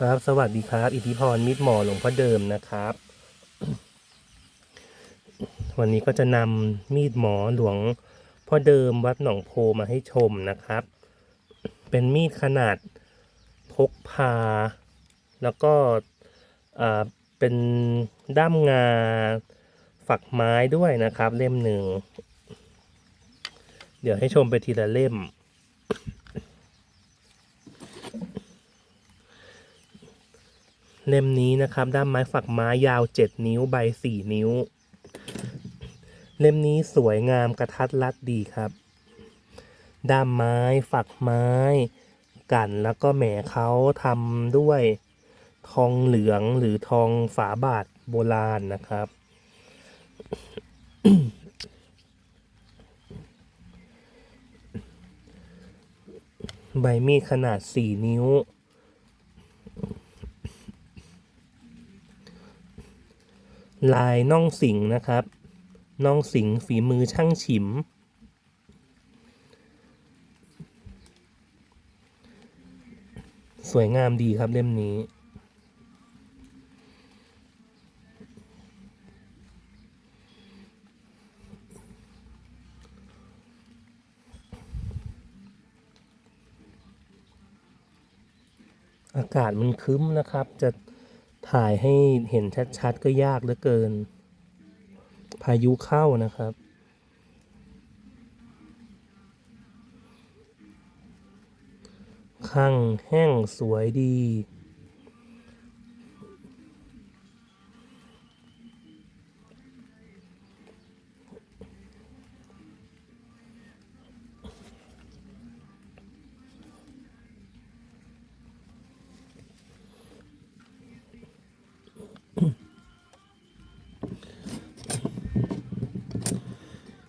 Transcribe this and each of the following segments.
ครับ สวัสดีครับ อิทธิพรมิตรหมอหลวงพ่อเดิมนะครับ วันนี้ก็จะนำมีดหมอหลวงพ่อเดิมวัดหนองโพมาให้ชมนะครับ เป็นมีดขนาดพกพา แล้วก็เป็นด้ามงาฝักไม้ด้วยนะครับ เล่มหนึ่ง เดี๋ยวให้ชมไปทีละเล่ม เล่มนี้นะครับ ด้ามไม้ฝักไม้ยาว 7 นิ้วใบ 4 นิ้ว เล่มนี้สวยงามกระทัดรัดดีครับ ด้ามไม้ฝักไม้ กันแล้วก็แหมเขาทำด้วยทองเหลืองหรือทองฝาบาทโบราณนะครับ ใบมีดขนาด 4 นิ้ว ลายน่องสิงนะครับน่องสิงฝีมือช่างฉิม สวยงามดีครับเล่มนี้อากาศมันคึ้มนะครับ จะ ถ่ายให้เห็นชัดๆ ก็ยากเหลือเกิน พายุเข้านะครับ ข้างแห้งสวยดี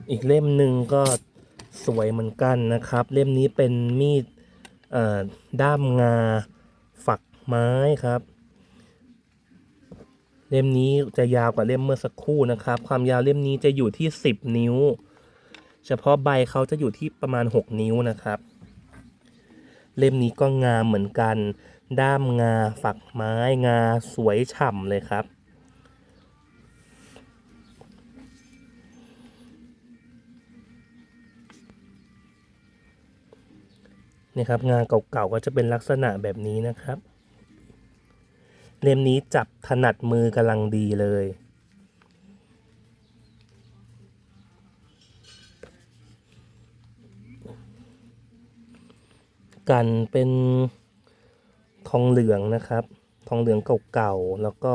อีกเล่มหนึ่งก็สวยเหมือนกันนะครับ เล่มนี้เป็นมีดด้ามงาฝักไม้ครับ เล่มนี้จะยาวกว่าเล่มเมื่อสักครู่นะครับ ความยาวเล่มนี้จะอยู่ที่ 10 นิ้ว เฉพาะใบเขาจะอยู่ที่ประมาณ 6 นิ้วนะครับ เล่มนี้ก็งามเหมือนกัน ด้ามงาฝักไม้งาสวยฉ่ำเลยครับ นี่ครับงานเก่าๆก็จะเป็นลักษณะแบบนี้นะครับ เล่มนี้จับถนัดมือกำลังดีเลย กันเป็นทองเหลืองนะครับ ทองเหลืองเก่าๆแล้วก็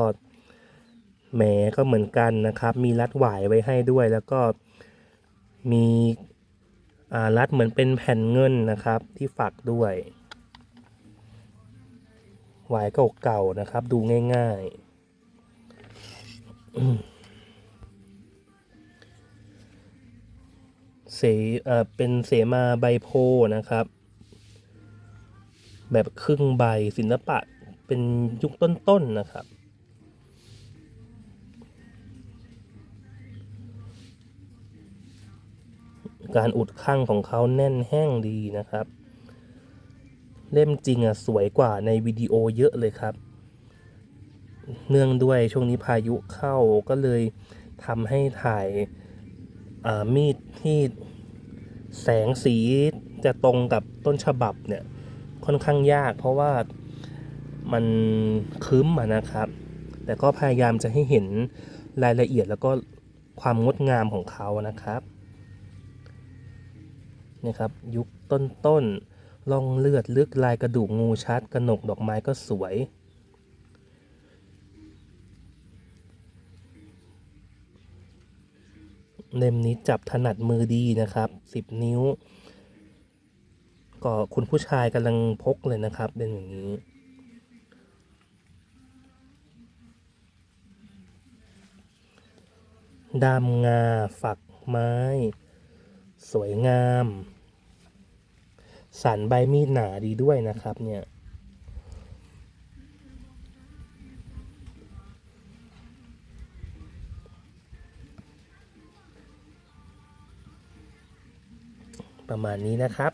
แหมก็เหมือนกันนะครับ มีรัดหวายไว้ให้ด้วยแล้วก็มี รัดเหมือนเป็นแผ่นเงินนะครับที่ฝักด้วยวายเก่าๆนะครับ ดูง่ายๆ เสเอ่อเป็นเสมาใบโพนะครับ แบบครึ่งใบศิลปะเป็นยุคต้นๆนะครับ การอุดข้างของเขาแน่นแห้งดีนะครับ เล่มจริงอะสวยกว่าในวิดีโอเยอะเลยครับ เนื่องด้วยช่วงนี้พายุเข้าก็เลยทำให้ถ่ายามีดที่แสงสีจะตรงกับต้นฉบับเนี่ยค่อนข้างยาก เพราะว่ามันคื้มอะนะครับ แต่ก็พยายามจะให้เห็นรายละเอียดแล้วก็ความงดงามของเขานะครับ นะครับ ยุคต้นๆล่องเลือดลึกลายกระดูกงูชัดกระหนกดอกไม้ก็สวย เล่มนี้จับถนัดมือดีนะครับ 10 นิ้ว ก็คุณผู้ชายกำลังพกเลยนะครับ เป็นอย่างนี้ดามงา ฝักไม้ สวยงาม สันใบมีดหนาดีด้วยนะครับเนี่ยประมาณนี้นะครับ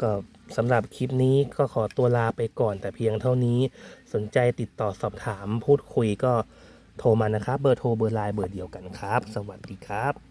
ก็สำหรับคลิปนี้ก็ขอตัวลาไปก่อนแต่เพียงเท่านี้สนใจติดต่อสอบถามพูดคุยก็โทรมานะครับ เบอร์โทรเบอร์ไลน์เบอร์เดียวกันครับ สวัสดีครับ